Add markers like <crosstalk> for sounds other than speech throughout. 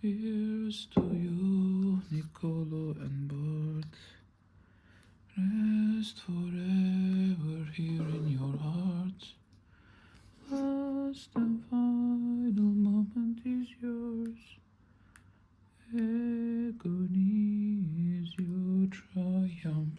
Here's to you, Nicolo and Bart. Rest forever here in your heart. Last and final moment is yours. Agony is your triumph.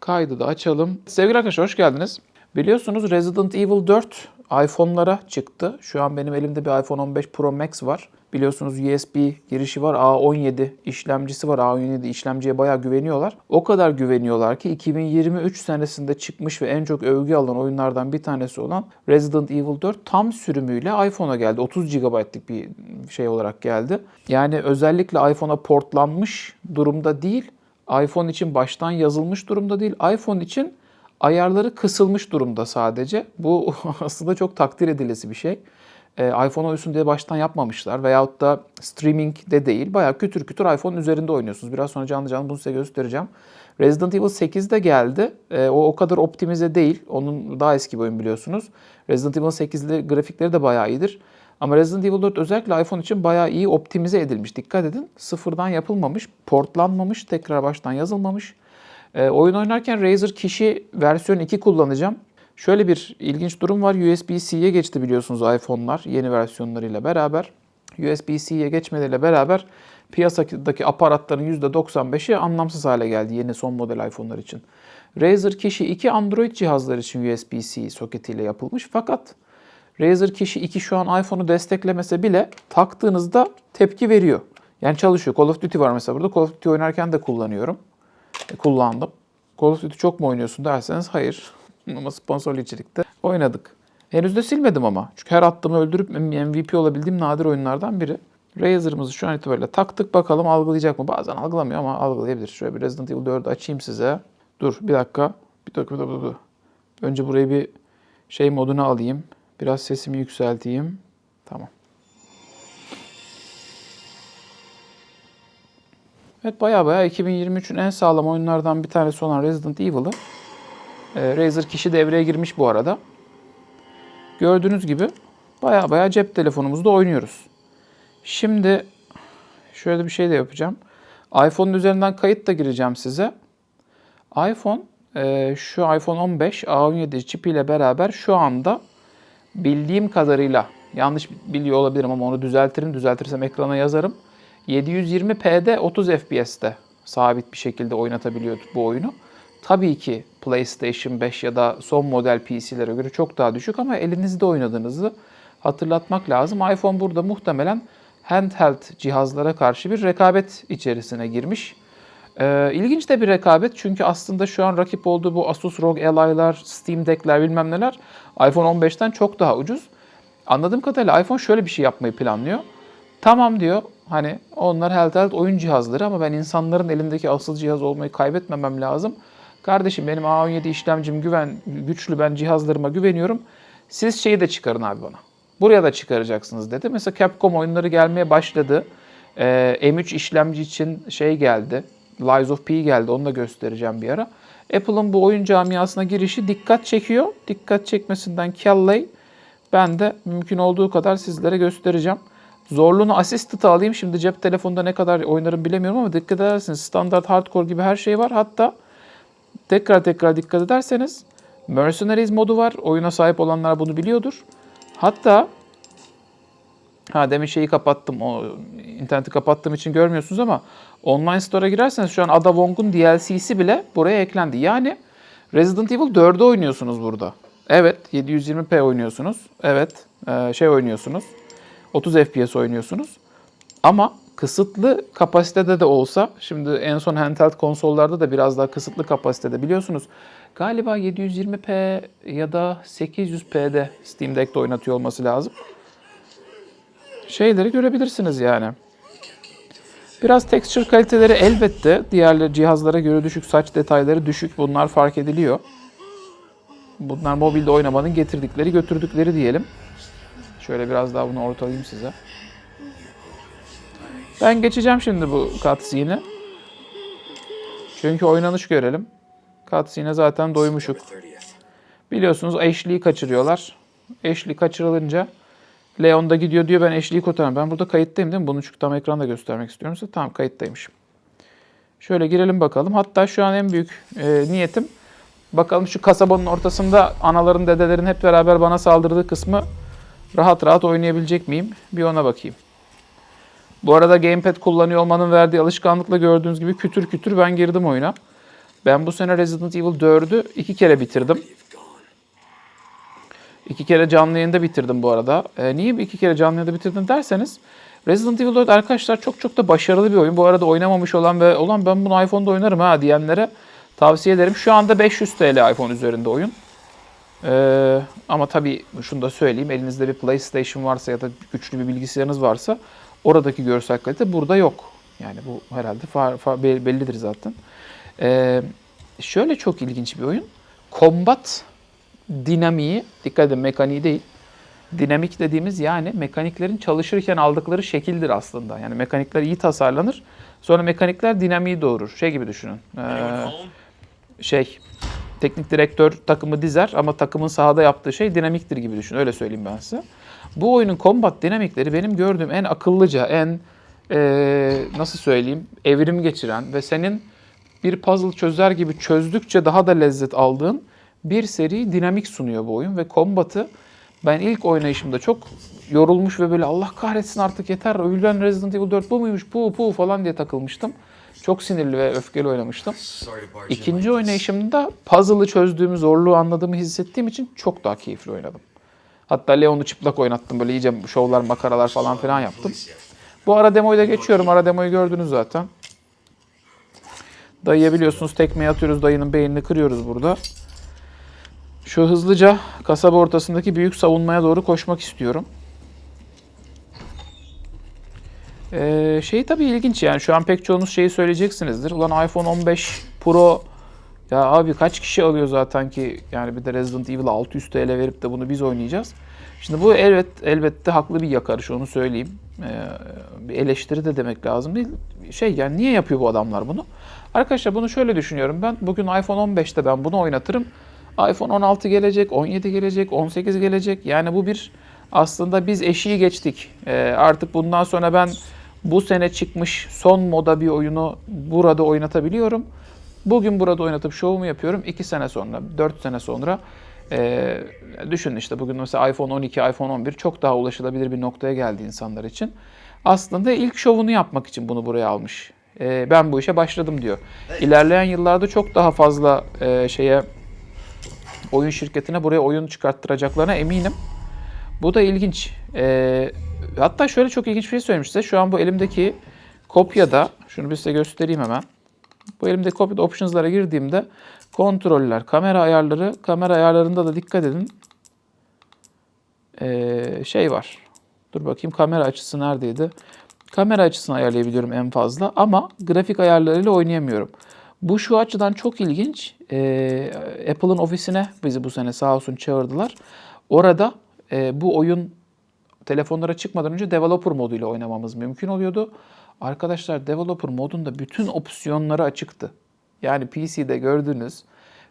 Kaydı da açalım. Sevgili arkadaşlar hoş geldiniz. Biliyorsunuz Resident Evil 4 iPhone'lara çıktı. Şu an benim elimde bir iPhone 15 Pro Max var. Biliyorsunuz USB girişi var. A17 işlemcisi var. A17 işlemciye bayağı güveniyorlar. O kadar güveniyorlar ki 2023 senesinde çıkmış ve en çok övgü alan oyunlardan bir tanesi olan Resident Evil 4 tam sürümüyle iPhone'a geldi. 30 GB'lık bir şey olarak geldi. Yani özellikle iPhone'a portlanmış durumda değil. iPhone için baştan yazılmış durumda değil. iPhone için ayarları kısılmış durumda sadece. Bu <laughs> aslında çok takdir edilesi bir şey. Ee, iPhone uysun diye baştan yapmamışlar veyahut da streaming de değil. Bayağı kütür kütür iPhone üzerinde oynuyorsunuz. Biraz sonra canlı canlı bunu size göstereceğim. Resident Evil 8 de geldi. Ee, o o kadar optimize değil. Onun daha eski bir oyun biliyorsunuz. Resident Evil 8'li grafikleri de bayağı iyidir. Ama Resident Evil 4 özellikle iPhone için bayağı iyi optimize edilmiş. Dikkat edin. Sıfırdan yapılmamış, portlanmamış, tekrar baştan yazılmamış. E, oyun oynarken Razer kişi versiyon 2 kullanacağım. Şöyle bir ilginç durum var. USB-C'ye geçti biliyorsunuz iPhone'lar yeni versiyonlarıyla beraber. USB-C'ye geçmeleriyle beraber piyasadaki aparatların %95'i anlamsız hale geldi yeni son model iPhone'lar için. Razer kişi 2 Android cihazlar için USB-C soketiyle yapılmış fakat Razer kişi 2 şu an iPhone'u desteklemese bile taktığınızda tepki veriyor. Yani çalışıyor. Call of Duty var mesela burada. Call of Duty oynarken de kullanıyorum. E, kullandım. Call of Duty çok mu oynuyorsun derseniz hayır. Ama sponsorlu içerikte oynadık. Henüz de silmedim ama. Çünkü her attığımı öldürüp MVP olabildiğim nadir oyunlardan biri. Razer'ımızı şu an itibariyle taktık bakalım algılayacak mı? Bazen algılamıyor ama algılayabilir. Şöyle bir Resident Evil 4'ü açayım size. Dur bir dakika. Bir dakika, bir dakika, bir dakika. Önce burayı bir şey moduna alayım. Biraz sesimi yükselteyim. Tamam. Evet baya baya 2023'ün en sağlam oyunlardan bir tanesi olan Resident Evil'ı Razer kişi devreye girmiş bu arada. Gördüğünüz gibi baya baya cep telefonumuzda oynuyoruz. Şimdi şöyle bir şey de yapacağım. iPhone'un üzerinden kayıt da gireceğim size. iPhone e, şu iPhone 15 A17 çipi ile beraber şu anda bildiğim kadarıyla yanlış biliyor olabilirim ama onu düzeltirim. Düzeltirsem ekrana yazarım. 720p'de 30 FPS'te sabit bir şekilde oynatabiliyor bu oyunu. Tabii ki PlayStation 5 ya da son model PC'lere göre çok daha düşük ama elinizde oynadığınızı hatırlatmak lazım. iPhone burada muhtemelen handheld cihazlara karşı bir rekabet içerisine girmiş. Ee, ilginç de bir rekabet çünkü aslında şu an rakip olduğu bu Asus ROG Ally'lar, Steam Deck'ler bilmem neler iPhone 15'ten çok daha ucuz. Anladığım kadarıyla iPhone şöyle bir şey yapmayı planlıyor. Tamam diyor hani onlar handheld oyun cihazları ama ben insanların elindeki asıl cihaz olmayı kaybetmemem lazım. Kardeşim benim A17 işlemcim güven güçlü ben cihazlarıma güveniyorum. Siz şeyi de çıkarın abi bana. Buraya da çıkaracaksınız dedi. Mesela Capcom oyunları gelmeye başladı. Ee, M3 işlemci için şey geldi. Lies of P geldi. Onu da göstereceğim bir ara. Apple'ın bu oyun camiasına girişi dikkat çekiyor. Dikkat çekmesinden kelley. Ben de mümkün olduğu kadar sizlere göstereceğim. Zorluğunu Assisted'a alayım. Şimdi cep telefonunda ne kadar oynarım bilemiyorum ama dikkat ederseniz standart hardcore gibi her şey var. Hatta tekrar tekrar dikkat ederseniz Mercenaries modu var. Oyuna sahip olanlar bunu biliyordur. Hatta ha demin şeyi kapattım. O interneti kapattığım için görmüyorsunuz ama online store'a girerseniz şu an Ada Wong'un DLC'si bile buraya eklendi. Yani Resident Evil 4'ü oynuyorsunuz burada. Evet 720p oynuyorsunuz. Evet e, şey oynuyorsunuz. 30 FPS oynuyorsunuz. Ama kısıtlı kapasitede de olsa, şimdi en son handheld konsollarda da biraz daha kısıtlı kapasitede biliyorsunuz. Galiba 720p ya da 800p'de Steam Deck'te oynatıyor olması lazım. Şeyleri görebilirsiniz yani. Biraz texture kaliteleri elbette diğer cihazlara göre düşük, saç detayları düşük. Bunlar fark ediliyor. Bunlar mobilde oynamanın getirdikleri, götürdükleri diyelim. Şöyle biraz daha bunu ortalayayım size. Ben geçeceğim şimdi bu cutscene'i. Çünkü oynanış görelim. Cutscene'e zaten doymuşuk. Biliyorsunuz Ashley'i kaçırıyorlar. Ashley kaçırılınca Leon da gidiyor diyor ben eşliği kurtaramam. Ben burada kayıttayım değil mi? Bunu çünkü tam ekranda göstermek istiyorum size. Tamam kayıttaymışım. Şöyle girelim bakalım. Hatta şu an en büyük e, niyetim bakalım şu kasabanın ortasında anaların dedelerin hep beraber bana saldırdığı kısmı rahat rahat oynayabilecek miyim? Bir ona bakayım. Bu arada gamepad kullanıyor olmanın verdiği alışkanlıkla gördüğünüz gibi kütür kütür ben girdim oyuna. Ben bu sene Resident Evil 4'ü iki kere bitirdim. İki kere canlı yayında bitirdim bu arada. Ee, niye iki kere canlı yayında bitirdim derseniz Resident Evil 4 arkadaşlar çok çok da başarılı bir oyun. Bu arada oynamamış olan ve olan ben bunu iPhone'da oynarım ha diyenlere tavsiye ederim. Şu anda 500 TL iPhone üzerinde oyun. Ee, ama tabii şunu da söyleyeyim. Elinizde bir PlayStation varsa ya da güçlü bir bilgisayarınız varsa oradaki görsel kalite burada yok. Yani bu herhalde far, far- be- bellidir zaten. Ee, şöyle çok ilginç bir oyun. Combat dinamiği, dikkat edin mekaniği değil. Dinamik dediğimiz yani mekaniklerin çalışırken aldıkları şekildir aslında. Yani mekanikler iyi tasarlanır. Sonra mekanikler dinamiği doğurur. Şey gibi düşünün. Ee, şey teknik direktör takımı dizer ama takımın sahada yaptığı şey dinamiktir gibi düşün. Öyle söyleyeyim ben size. Bu oyunun combat dinamikleri benim gördüğüm en akıllıca, en eee, nasıl söyleyeyim evrim geçiren ve senin bir puzzle çözer gibi çözdükçe daha da lezzet aldığın bir seri dinamik sunuyor bu oyun ve combat'ı ben ilk oynayışımda çok yorulmuş ve böyle Allah kahretsin artık yeter övülen Resident Evil 4 bu muymuş bu bu falan diye takılmıştım. Çok sinirli ve öfkeli oynamıştım. İkinci oynayışımda puzzle'ı çözdüğümü, zorluğu anladığımı hissettiğim için çok daha keyifli oynadım. Hatta Leon'u çıplak oynattım. Böyle iyice şovlar, makaralar falan filan yaptım. Bu ara demoyu da geçiyorum. Ara demoyu gördünüz zaten. Dayıya biliyorsunuz tekmeyi atıyoruz. Dayının beynini kırıyoruz burada. Şu hızlıca kasaba ortasındaki büyük savunmaya doğru koşmak istiyorum. Ee, şey tabii ilginç yani şu an pek çoğunuz şeyi söyleyeceksinizdir. Ulan iPhone 15 Pro ya abi kaç kişi alıyor zaten ki yani bir de Resident Evil 600 TL verip de bunu biz oynayacağız. Şimdi bu elbet elbette haklı bir yakarış onu söyleyeyim. Ee, bir eleştiri de demek lazım değil. Şey yani niye yapıyor bu adamlar bunu? Arkadaşlar bunu şöyle düşünüyorum ben. Bugün iPhone 15'te ben bunu oynatırım. iPhone 16 gelecek, 17 gelecek, 18 gelecek. Yani bu bir aslında biz eşiği geçtik. Ee, artık bundan sonra ben bu sene çıkmış son moda bir oyunu burada oynatabiliyorum. Bugün burada oynatıp şovumu yapıyorum. 2 sene sonra, 4 sene sonra ee, düşünün işte bugün mesela iPhone 12, iPhone 11 çok daha ulaşılabilir bir noktaya geldi insanlar için. Aslında ilk şovunu yapmak için bunu buraya almış. Ee, ben bu işe başladım diyor. İlerleyen yıllarda çok daha fazla e, şeye oyun şirketine buraya oyun çıkarttıracaklarına eminim. Bu da ilginç. Ee, hatta şöyle çok ilginç bir şey söyleyeyim size. Şu an bu elimdeki kopyada, şunu bir size göstereyim hemen. Bu elimdeki kopyada options'lara girdiğimde kontroller, kamera ayarları, kamera ayarlarında da dikkat edin. Ee, şey var. Dur bakayım kamera açısı neredeydi? Kamera açısını ayarlayabiliyorum en fazla ama grafik ayarlarıyla oynayamıyorum. Bu şu açıdan çok ilginç. Ee, Apple'ın ofisine bizi bu sene sağ olsun çağırdılar. Orada e, bu oyun telefonlara çıkmadan önce developer moduyla oynamamız mümkün oluyordu. Arkadaşlar developer modunda bütün opsiyonları açıktı. Yani PC'de gördüğünüz,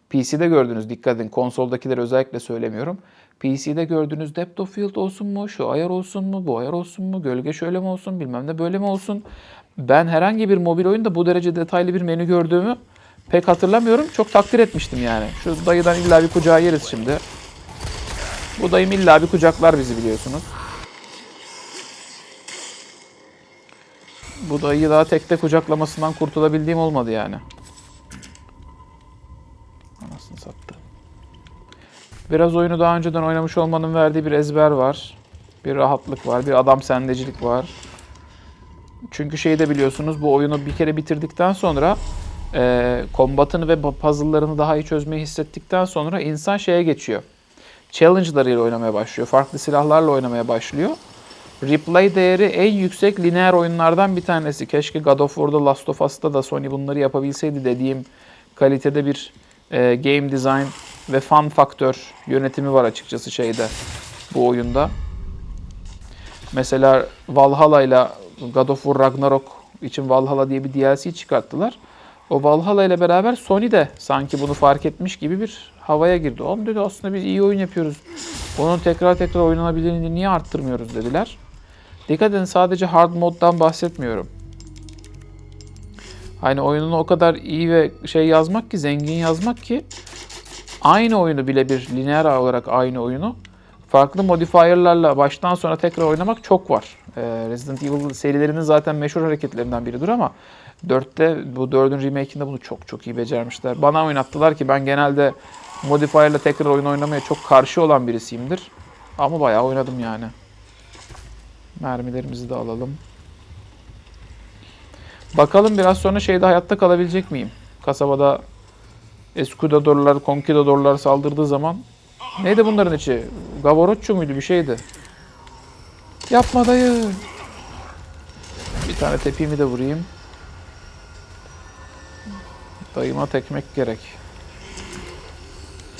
PC'de gördüğünüz dikkat edin konsoldakileri özellikle söylemiyorum. PC'de gördüğünüz depth of field olsun mu, şu ayar olsun mu, bu ayar olsun mu, gölge şöyle mi olsun, bilmem ne böyle mi olsun. Ben herhangi bir mobil oyunda bu derece detaylı bir menü gördüğümü pek hatırlamıyorum. Çok takdir etmiştim yani. Şu dayıdan illa bir kucağı yeriz şimdi. Bu dayım illa bir kucaklar bizi biliyorsunuz. Bu dayıyı daha tekte kucaklamasından kurtulabildiğim olmadı yani. Anasını sattı. Biraz oyunu daha önceden oynamış olmanın verdiği bir ezber var. Bir rahatlık var, bir adam sendecilik var. Çünkü şeyi de biliyorsunuz bu oyunu bir kere bitirdikten sonra e, kombatını ve puzzle'larını daha iyi çözmeyi hissettikten sonra insan şeye geçiyor. Challenge'larıyla oynamaya başlıyor. Farklı silahlarla oynamaya başlıyor. Replay değeri en yüksek lineer oyunlardan bir tanesi. Keşke God of War'da, Last of Us'ta da Sony bunları yapabilseydi dediğim kalitede bir e, game design ve fun faktör yönetimi var açıkçası şeyde bu oyunda. Mesela Valhalla ile God of War Ragnarok için Valhalla diye bir DLC çıkarttılar. O Valhalla ile beraber Sony de sanki bunu fark etmiş gibi bir havaya girdi. Oğlum dedi aslında biz iyi oyun yapıyoruz. Onun tekrar tekrar oynanabilirliğini niye arttırmıyoruz dediler. Dikkat edin sadece hard moddan bahsetmiyorum. Hani oyununu o kadar iyi ve şey yazmak ki, zengin yazmak ki aynı oyunu bile bir lineer olarak aynı oyunu farklı modifierlarla baştan sona tekrar oynamak çok var. Ee, Resident Evil serilerinin zaten meşhur hareketlerinden biridir ama 4'te bu 4'ün remake'inde bunu çok çok iyi becermişler. Bana oynattılar ki ben genelde modifier'la tekrar oyun oynamaya çok karşı olan birisiyimdir. Ama bayağı oynadım yani. Mermilerimizi de alalım. Bakalım biraz sonra şeyde hayatta kalabilecek miyim? Kasabada Escudadorlar, Conquistadorlar saldırdığı zaman Neydi bunların içi? Gavoroccio muydu bir şeydi? Yapma dayı. Bir tane tepimi de vurayım. Dayıma tekmek gerek.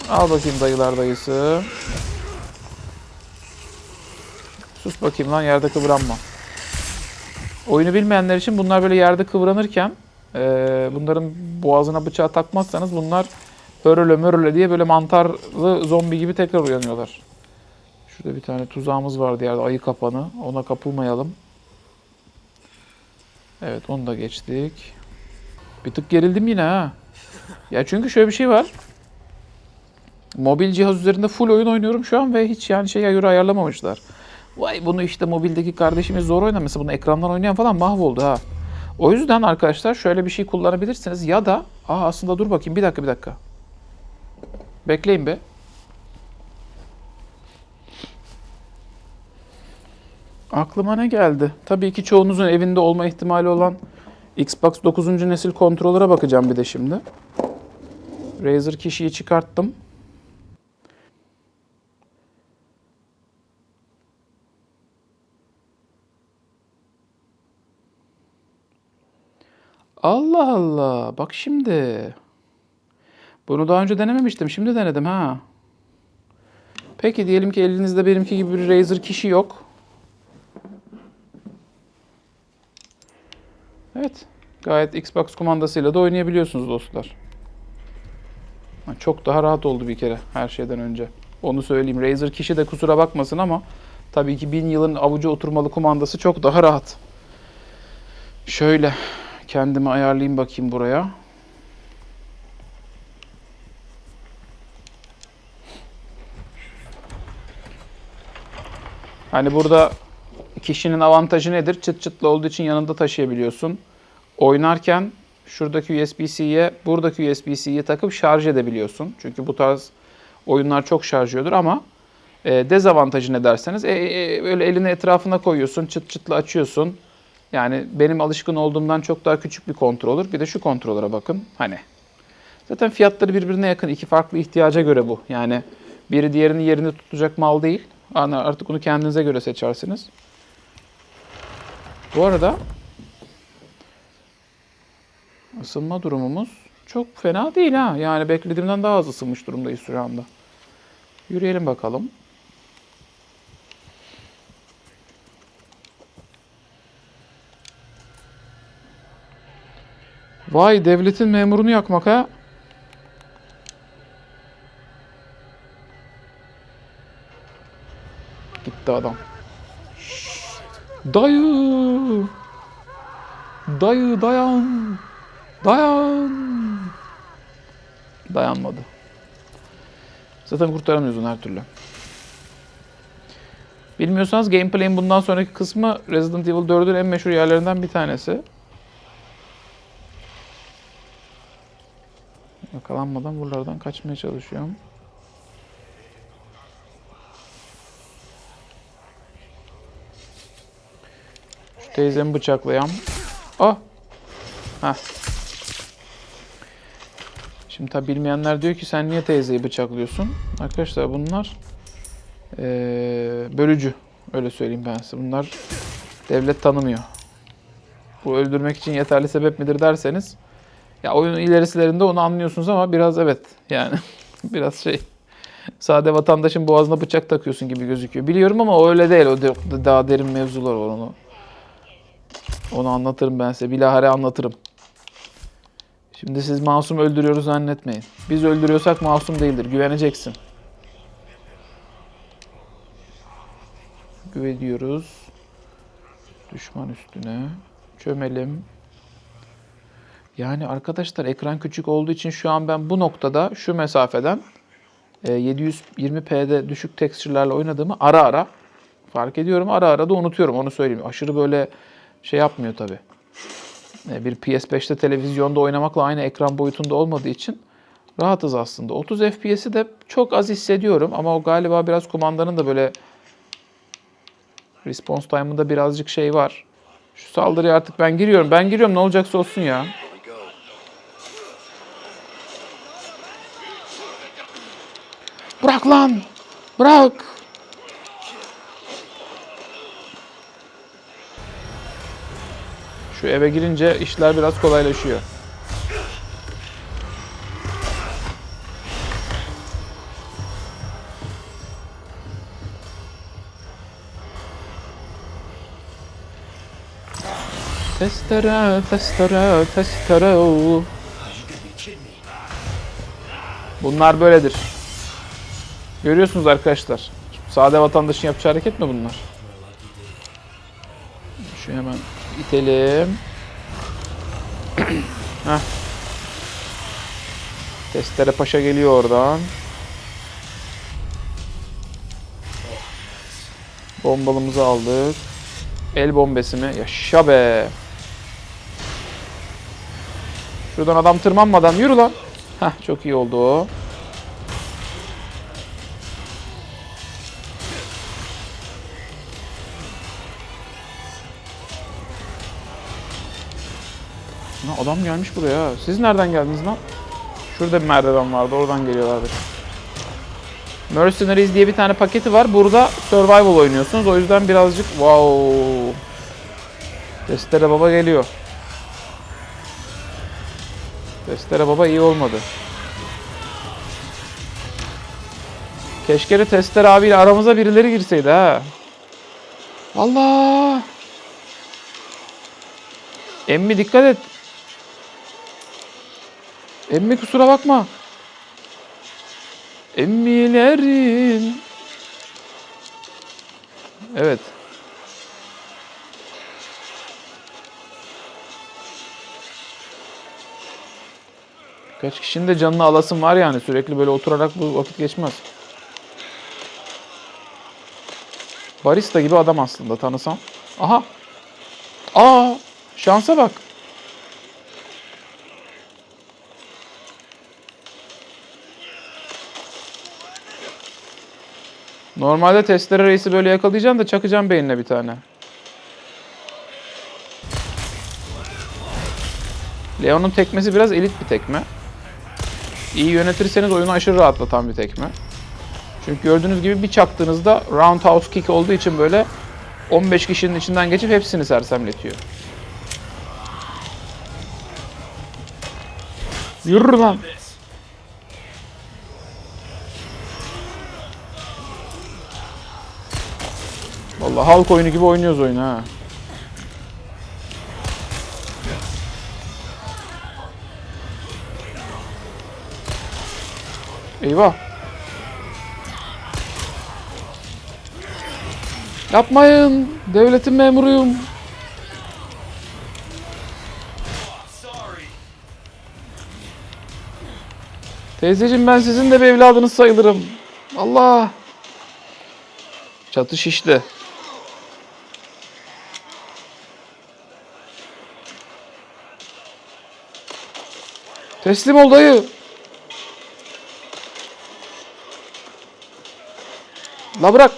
Al bakayım dayılar dayısı. Sus bakayım lan yerde kıvranma. Oyunu bilmeyenler için bunlar böyle yerde kıvranırken eee, bunların boğazına bıçağı takmazsanız bunlar höröle möröle diye böyle mantarlı zombi gibi tekrar uyanıyorlar. Şurada bir tane tuzağımız vardı yerde ayı kapanı. Ona kapılmayalım. Evet onu da geçtik. Bir tık gerildim yine ha. Ya çünkü şöyle bir şey var. Mobil cihaz üzerinde full oyun oynuyorum şu an ve hiç yani şeye göre ayarlamamışlar. Vay bunu işte mobildeki kardeşimiz zor oynar. Mesela bunu ekrandan oynayan falan mahvoldu ha. O yüzden arkadaşlar şöyle bir şey kullanabilirsiniz ya da aa aslında dur bakayım bir dakika bir dakika. Bekleyin be. Aklıma ne geldi? Tabii ki çoğunuzun evinde olma ihtimali olan Xbox 9. nesil kontrolöre bakacağım bir de şimdi. Razer kişiyi çıkarttım. Allah Allah. Bak şimdi. Bunu daha önce denememiştim. Şimdi denedim ha. Peki diyelim ki elinizde benimki gibi bir Razer kişi yok. Evet. Gayet Xbox kumandasıyla da oynayabiliyorsunuz dostlar. Çok daha rahat oldu bir kere her şeyden önce. Onu söyleyeyim. Razer kişi de kusura bakmasın ama tabii ki bin yılın avucu oturmalı kumandası çok daha rahat. Şöyle kendimi ayarlayayım bakayım buraya. Hani burada kişinin avantajı nedir? Çıt çıtlı olduğu için yanında taşıyabiliyorsun. Oynarken şuradaki USB-C'ye, buradaki USB-C'yi takıp şarj edebiliyorsun. Çünkü bu tarz oyunlar çok şarj yiyordur ama e, dezavantajı ne derseniz e, e, öyle elini etrafına koyuyorsun, çıt çıtlı açıyorsun. Yani benim alışkın olduğumdan çok daha küçük bir kontrolör. Bir de şu kontrolöre bakın. Hani zaten fiyatları birbirine yakın. iki farklı ihtiyaca göre bu. Yani biri diğerinin yerini tutacak mal değil. Artık bunu kendinize göre seçersiniz. Bu arada ısınma durumumuz çok fena değil ha. Yani beklediğimden daha az ısınmış durumdayız şu anda. Yürüyelim bakalım. Vay devletin memurunu yakmak ha. Gitti adam. Dayı. Dayı dayan. Dayan. Dayanmadı. Zaten kurtaramıyorsun her türlü. Bilmiyorsanız gameplay'in bundan sonraki kısmı Resident Evil 4'ün en meşhur yerlerinden bir tanesi. Yakalanmadan buralardan kaçmaya çalışıyorum. Şu teyzemi bıçaklayam. Oh! Heh. Şimdi tabi bilmeyenler diyor ki sen niye teyzeyi bıçaklıyorsun? Arkadaşlar bunlar eee, bölücü. Öyle söyleyeyim ben size. Bunlar devlet tanımıyor. Bu öldürmek için yeterli sebep midir derseniz ya oyunun ilerisilerinde onu anlıyorsunuz ama biraz evet yani <laughs> biraz şey sade vatandaşın boğazına bıçak takıyorsun gibi gözüküyor. Biliyorum ama öyle değil. O daha derin mevzular var onu. Onu anlatırım ben size. Bilahare anlatırım. Şimdi siz masum öldürüyoruz zannetmeyin. Biz öldürüyorsak masum değildir. Güveneceksin. Güveniyoruz. Düşman üstüne. Çömelim. Yani arkadaşlar ekran küçük olduğu için şu an ben bu noktada şu mesafeden e, 720p'de düşük texture'larla oynadığımı ara ara fark ediyorum. Ara ara da unutuyorum onu söyleyeyim. Aşırı böyle şey yapmıyor tabii. E, Bir PS5'te televizyonda oynamakla aynı ekran boyutunda olmadığı için rahatız aslında. 30 FPS'i de çok az hissediyorum ama o galiba biraz kumandanın da böyle response time'ında birazcık şey var. Şu saldırıya artık ben giriyorum. Ben giriyorum ne olacaksa olsun ya. Bırak lan! Bırak! Şu eve girince işler biraz kolaylaşıyor. Testere, testere, testere. Bunlar böyledir. Görüyorsunuz arkadaşlar. Sade vatandaşın yapacağı hareket mi bunlar? Şu hemen itelim. <clears throat> Heh. Testere Paşa geliyor oradan. Bombalımızı aldık. El bombesi mi? Yaşa be. Şuradan adam tırmanmadan yürü lan. Heh çok iyi oldu o. adam gelmiş buraya. Siz nereden geldiniz lan? Şurada bir merdiven vardı. Oradan geliyorlardı. Mercenaries diye bir tane paketi var. Burada survival oynuyorsunuz. O yüzden birazcık wow. Testere baba geliyor. Testere baba iyi olmadı. Keşke Testere abiyle aramıza birileri girseydi ha. Allah! Emmi dikkat et. Emmi kusura bakma. Emmilerin. Evet. Kaç kişinin de canını alasın var yani. Sürekli böyle oturarak bu vakit geçmez. Barista gibi adam aslında tanısam. Aha. Aa, şansa bak. Normalde testere reisi böyle yakalayacaksın da çakacaksın beynine bir tane. Leon'un tekmesi biraz elit bir tekme. İyi yönetirseniz oyunu aşırı rahatlatan bir tekme. Çünkü gördüğünüz gibi bir çaktığınızda roundhouse kick olduğu için böyle 15 kişinin içinden geçip hepsini sersemletiyor. Yürü lan. Vallahi halk oyunu gibi oynuyoruz oyunu ha. Eyvah. Yapmayın. Devletin memuruyum. Teyzeciğim ben sizin de bir evladınız sayılırım. Allah. Çatı şişti. Teslim ol dayı. La bırak.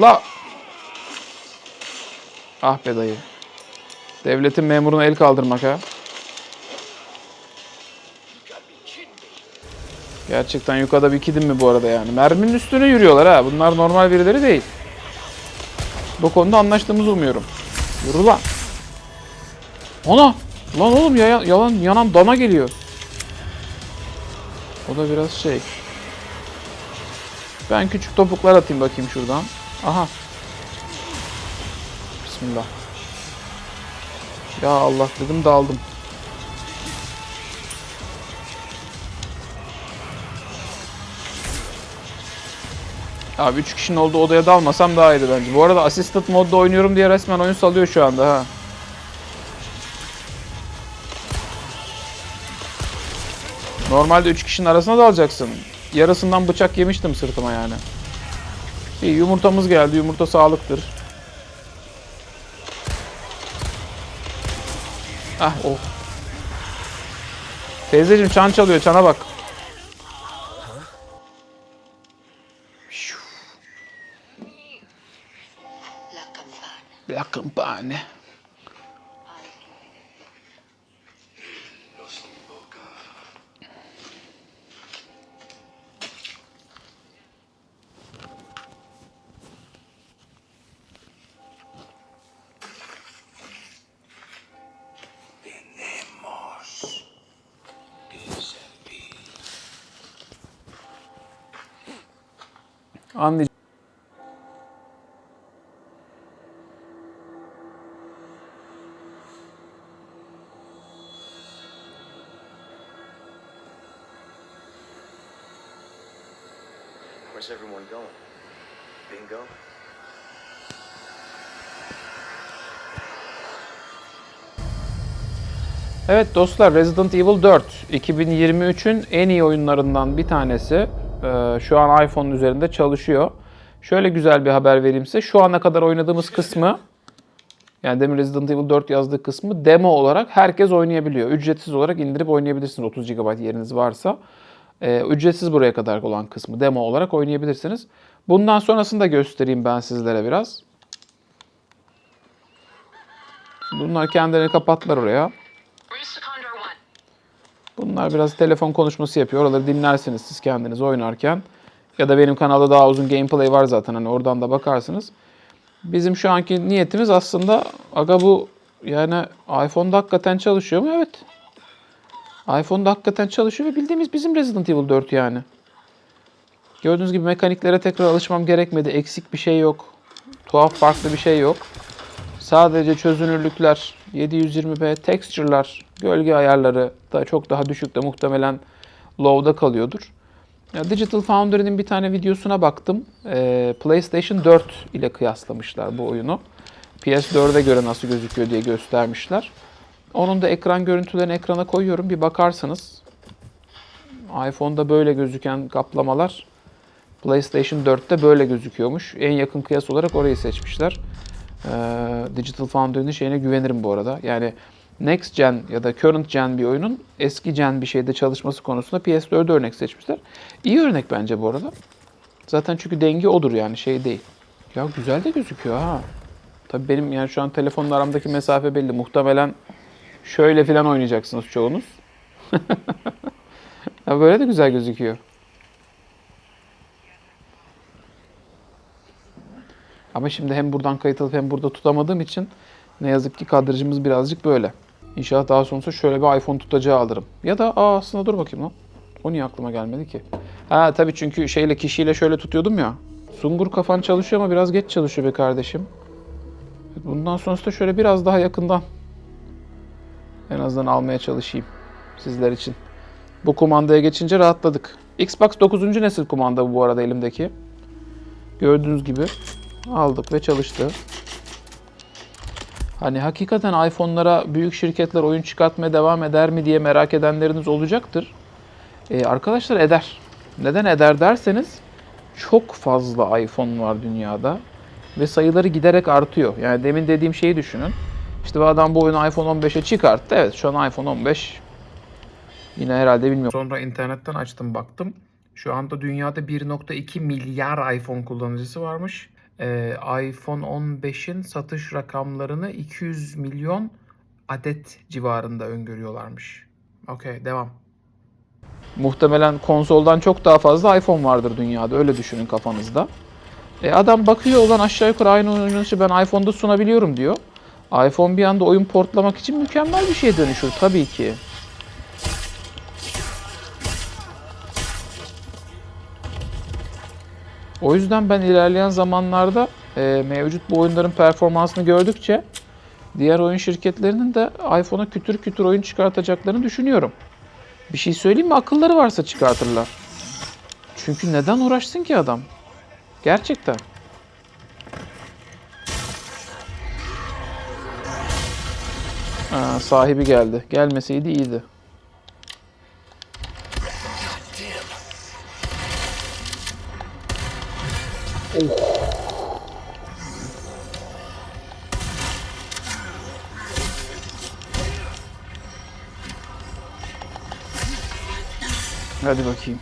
La. Ah be dayı. Devletin memuruna el kaldırmak ha. Gerçekten yukarıda bir kidim mi bu arada yani? Merminin üstüne yürüyorlar ha. Bunlar normal birileri değil. Bu konuda anlaştığımızı umuyorum. Yürü lan. Ana! Lan oğlum ya, yalan yanan dana geliyor. O da biraz şey. Ben küçük topuklar atayım bakayım şuradan. Aha. Bismillah. Ya Allah dedim daldım. Abi 3 kişinin olduğu odaya dalmasam daha iyiydi bence. Bu arada assisted modda oynuyorum diye resmen oyun salıyor şu anda ha. Normalde 3 kişinin arasına dalacaksın. Yarısından bıçak yemiştim sırtıma yani. İyi yumurtamız geldi. Yumurta sağlıktır. Ah oh. Teyzeciğim çan çalıyor. Çana bak. La campana. Where's everyone going? Bingo? Evet dostlar Resident Evil 4 2023'ün en iyi oyunlarından bir tanesi. Ee, şu an iPhone'un üzerinde çalışıyor. Şöyle güzel bir haber vereyim size. Şu ana kadar oynadığımız kısmı yani demin Resident Evil 4 yazdığı kısmı demo olarak herkes oynayabiliyor. Ücretsiz olarak indirip oynayabilirsiniz 30 GB yeriniz varsa. Ee, ücretsiz buraya kadar olan kısmı demo olarak oynayabilirsiniz. Bundan sonrasını da göstereyim ben sizlere biraz. Bunlar kendilerini kapattılar oraya. Rooster Condor 1. Bunlar biraz telefon konuşması yapıyor. Oraları dinlersiniz siz kendiniz oynarken. Ya da benim kanalda daha uzun gameplay var zaten. Hani oradan da bakarsınız. Bizim şu anki niyetimiz aslında aga bu yani iPhone'da hakikaten çalışıyor mu? Evet. iPhone'da hakikaten çalışıyor ve bildiğimiz bizim Resident Evil 4 yani. Gördüğünüz gibi mekaniklere tekrar alışmam gerekmedi. Eksik bir şey yok. Tuhaf farklı bir şey yok. Sadece çözünürlükler, 720p texture'lar, gölge ayarları da çok daha düşükte muhtemelen low'da kalıyordur. Digital Foundry'nin bir tane videosuna baktım. Ee, PlayStation 4 ile kıyaslamışlar bu oyunu. PS4'e göre nasıl gözüküyor diye göstermişler. Onun da ekran görüntülerini ekrana koyuyorum. Bir bakarsınız. iPhone'da böyle gözüken kaplamalar PlayStation 4'te böyle gözüküyormuş. En yakın kıyas olarak orayı seçmişler. Ee, Digital Foundry'nin şeyine güvenirim bu arada. Yani Next Gen ya da Current Gen bir oyunun eski Gen bir şeyde çalışması konusunda PS4'ü örnek seçmişler. İyi örnek bence bu arada. Zaten çünkü dengi odur yani şey değil. Ya güzel de gözüküyor ha. Tabii benim yani şu an telefonla aramdaki mesafe belli. Muhtemelen şöyle falan oynayacaksınız çoğunuz. <laughs> ya böyle de güzel gözüküyor. Ama şimdi hem buradan kayıt alıp hem burada tutamadığım için ne yazık ki kadrajımız birazcık böyle. İnşallah daha sonrasında şöyle bir iPhone tutacağı alırım. Ya da aa aslında dur bakayım lan. O niye aklıma gelmedi ki? Ha tabii çünkü şeyle kişiyle şöyle tutuyordum ya. Sungur kafan çalışıyor ama biraz geç çalışıyor be kardeşim. Bundan sonrasında şöyle biraz daha yakından en azından almaya çalışayım sizler için. Bu kumandaya geçince rahatladık. Xbox 9. nesil kumanda bu arada elimdeki. Gördüğünüz gibi aldık ve çalıştı. Hani hakikaten iPhone'lara büyük şirketler oyun çıkartmaya devam eder mi diye merak edenleriniz olacaktır. Ee, arkadaşlar eder. Neden eder derseniz çok fazla iPhone var dünyada ve sayıları giderek artıyor. Yani demin dediğim şeyi düşünün. İşte bu adam bu oyunu iPhone 15'e çıkarttı. Evet şu an iPhone 15 yine herhalde bilmiyorum. Sonra internetten açtım baktım. Şu anda dünyada 1.2 milyar iPhone kullanıcısı varmış. Ee, iPhone 15'in satış rakamlarını 200 milyon adet civarında öngörüyorlarmış. Okey devam. Muhtemelen konsoldan çok daha fazla iPhone vardır dünyada öyle düşünün kafanızda. E adam bakıyor olan aşağı yukarı aynı oynanışı ben iPhone'da sunabiliyorum diyor. iPhone bir anda oyun portlamak için mükemmel bir şeye dönüşür tabii ki. O yüzden ben ilerleyen zamanlarda e, mevcut bu oyunların performansını gördükçe diğer oyun şirketlerinin de iPhone'a kütür kütür oyun çıkartacaklarını düşünüyorum. Bir şey söyleyeyim mi? Akılları varsa çıkartırlar. Çünkü neden uğraşsın ki adam? Gerçekten. Aa, sahibi geldi. Gelmeseydi iyiydi. Hadi bakayım.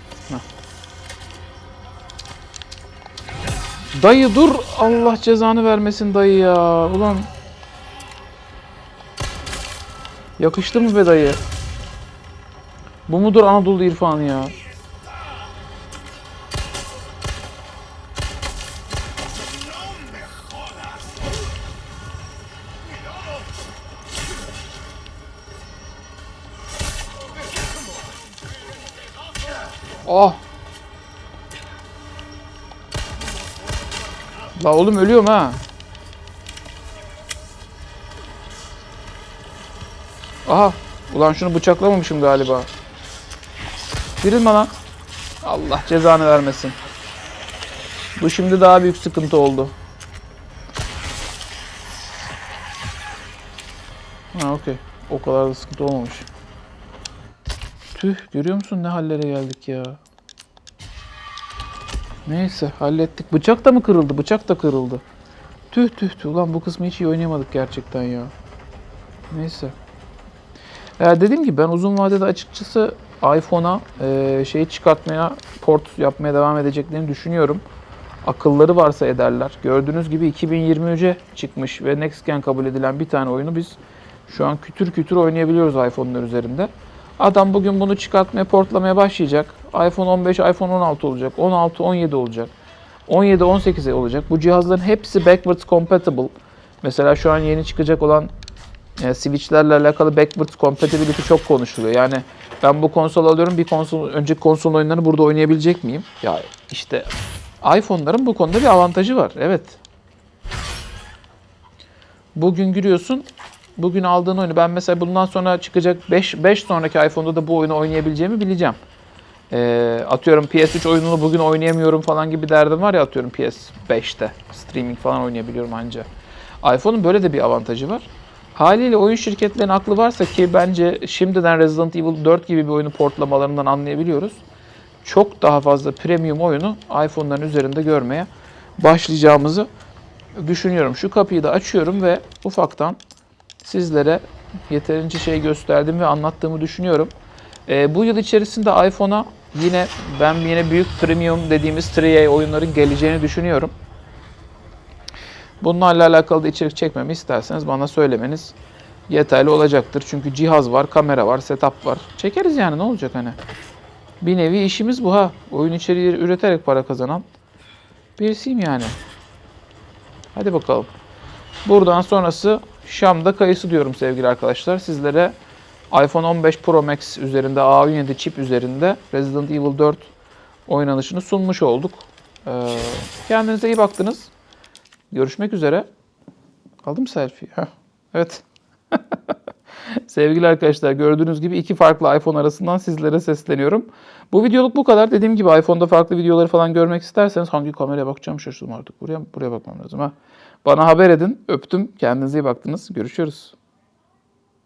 Dayı dur. Allah cezanı vermesin dayı ya. Ulan. Yakıştı mı be dayı? Bu mudur Anadolu irfanı ya? La oğlum ölüyorum ha. Aha. Ulan şunu bıçaklamamışım galiba. Girilme lan. Allah cezanı vermesin. Bu şimdi daha büyük sıkıntı oldu. Ha okey. O kadar da sıkıntı olmamış. Tüh görüyor musun ne hallere geldik ya. Neyse hallettik. Bıçak da mı kırıldı? Bıçak da kırıldı. Tüh tüh tüh. Ulan bu kısmı hiç iyi oynayamadık gerçekten ya. Neyse. Ya dediğim gibi ben uzun vadede açıkçası iPhone'a e, şeyi çıkartmaya, port yapmaya devam edeceklerini düşünüyorum. Akılları varsa ederler. Gördüğünüz gibi 2023'e çıkmış ve Next Gen kabul edilen bir tane oyunu biz şu an kütür kütür oynayabiliyoruz iPhone'lar üzerinde. Adam bugün bunu çıkartmaya, portlamaya başlayacak. iPhone 15, iPhone 16 olacak. 16, 17 olacak. 17, 18 olacak. Bu cihazların hepsi backwards compatible. Mesela şu an yeni çıkacak olan e, Switch'lerle alakalı backwards compatibility çok konuşuluyor. Yani ben bu konsol alıyorum, bir konsol önceki konsol oyunlarını burada oynayabilecek miyim? Ya işte iPhone'ların bu konuda bir avantajı var. Evet. Bugün giriyorsun, bugün aldığın oyunu ben mesela bundan sonra çıkacak 5 5 sonraki iPhone'da da bu oyunu oynayabileceğimi bileceğim. Ee, atıyorum PS3 oyununu bugün oynayamıyorum falan gibi derdim var ya atıyorum PS5'te streaming falan oynayabiliyorum anca. iPhone'un böyle de bir avantajı var. Haliyle oyun şirketlerinin aklı varsa ki bence şimdiden Resident Evil 4 gibi bir oyunu portlamalarından anlayabiliyoruz. Çok daha fazla premium oyunu iPhone'ların üzerinde görmeye başlayacağımızı düşünüyorum. Şu kapıyı da açıyorum ve ufaktan sizlere yeterince şey gösterdim ve anlattığımı düşünüyorum. Ee, bu yıl içerisinde iPhone'a yine ben yine büyük premium dediğimiz AAA oyunların geleceğini düşünüyorum. Bunlarla alakalı da içerik çekmemi isterseniz bana söylemeniz yeterli olacaktır. Çünkü cihaz var, kamera var, setup var. Çekeriz yani ne olacak hani. Bir nevi işimiz bu ha. Oyun içeriği üreterek para kazanan birisiyim yani. Hadi bakalım. Buradan sonrası Şam'da kayısı diyorum sevgili arkadaşlar. Sizlere iPhone 15 Pro Max üzerinde A17 çip üzerinde Resident Evil 4 oynanışını sunmuş olduk. Ee, kendinize iyi baktınız. Görüşmek üzere. Aldım selfie. Heh. Evet. <laughs> Sevgili arkadaşlar gördüğünüz gibi iki farklı iPhone arasından sizlere sesleniyorum. Bu videoluk bu kadar. Dediğim gibi iPhone'da farklı videoları falan görmek isterseniz hangi kameraya bakacağım şaşırdım artık. Buraya buraya bakmam lazım ha. Bana haber edin. Öptüm. Kendinize iyi baktınız. Görüşürüz.